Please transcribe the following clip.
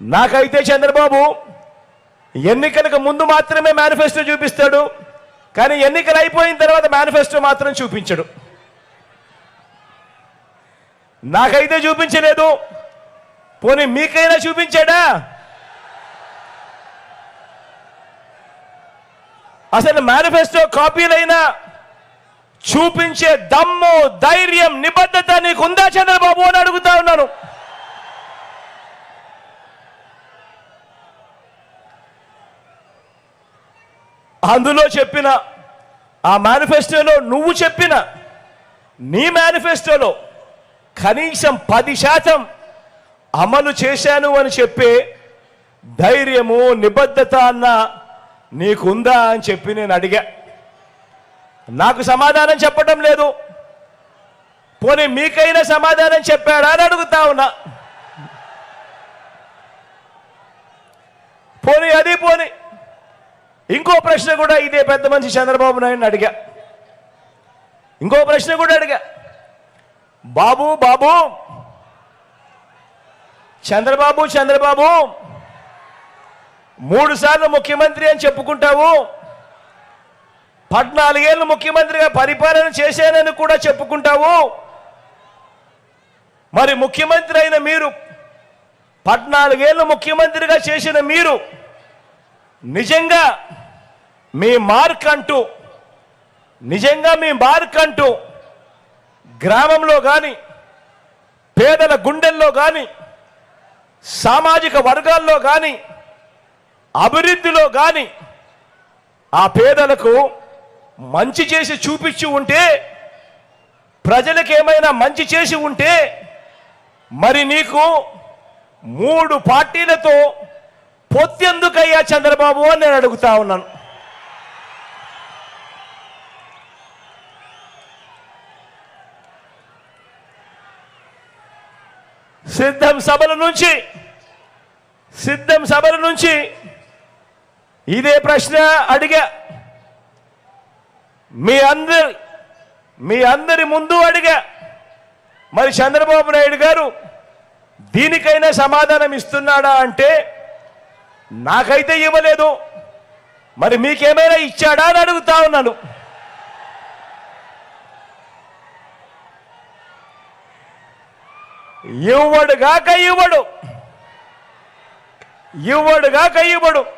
నాకైతే చంద్రబాబు ఎన్నికలకు ముందు మాత్రమే మేనిఫెస్టో చూపిస్తాడు కానీ ఎన్నికలు అయిపోయిన తర్వాత మేనిఫెస్టో మాత్రం చూపించడు. నాకైతే చూపించలేదు పోనీ మీకైనా చూపించాడా? అసలు మేనిఫెస్టో కాపీలైనా చూపించే దమ్ము ధైర్యం నిబద్ధత నీకుందా చంద్రబాబు అని అడుగుతా ఉన్నాను. అందులో చెప్పిన ఆ మేనిఫెస్టోలో నువ్వు చెప్పిన నీ మేనిఫెస్టోలో కనీసం పది శాతం అమలు చేశాను అని చెప్పే ధైర్యము నిబద్ధత అన్న నీకుందా అని చెప్పి నేను అడిగా. నాకు సమాధానం చెప్పటం లేదు. పోనీ మీకైనా సమాధానం చెప్పాడా అని అడుగుతా ఉన్నా. పోనీ అది పోనీ. ఇంకో ప్రశ్న కూడా ఇదే పెద్ద మనిషి చంద్రబాబు నాయుడు అడిగా. ఇంకో ప్రశ్న కూడా అడిగా. బాబు బాబు చంద్రబాబు చంద్రబాబు మూడు సార్లు ముఖ్యమంత్రి అని చెప్పుకుంటావు. పద్నాలుగేళ్ళు ముఖ్యమంత్రిగా పరిపాలన చేశానని కూడా చెప్పుకుంటావు. మరి ముఖ్యమంత్రి అయిన మీరు పద్నాలుగేళ్ళు ముఖ్యమంత్రిగా చేసిన మీరు నిజంగా మీ మార్క్ అంటూ నిజంగా మీ మార్క్ అంటూ గ్రామంలో కానీ పేదల గుండెల్లో కానీ సామాజిక వర్గాల్లో కానీ అభివృద్ధిలో కానీ ఆ పేదలకు మంచి చేసి చూపించి ఉంటే ప్రజలకు ఏమైనా మంచి చేసి ఉంటే మరి నీకు మూడు పార్టీలతో పొత్తెందుకయ్యా చంద్రబాబు అని నేను అడుగుతా ఉన్నాను. సిద్ధం సభల నుంచి సిద్ధం సభల నుంచి ఇదే ప్రశ్న అడిగా. మీ అందరి మీ అందరి ముందు అడిగా. మరి చంద్రబాబు నాయుడు గారు దీనికైనా సమాధానం ఇస్తున్నాడా అంటే నాకైతే ఇవ్వలేదు. మరి మీకేమైనా ఇచ్చాడా అని అడుగుతా ఉన్నాను. ఇవ్వడుగాక ఇవ్వడు. ఇవ్వడుగాక ఇవ్వడు.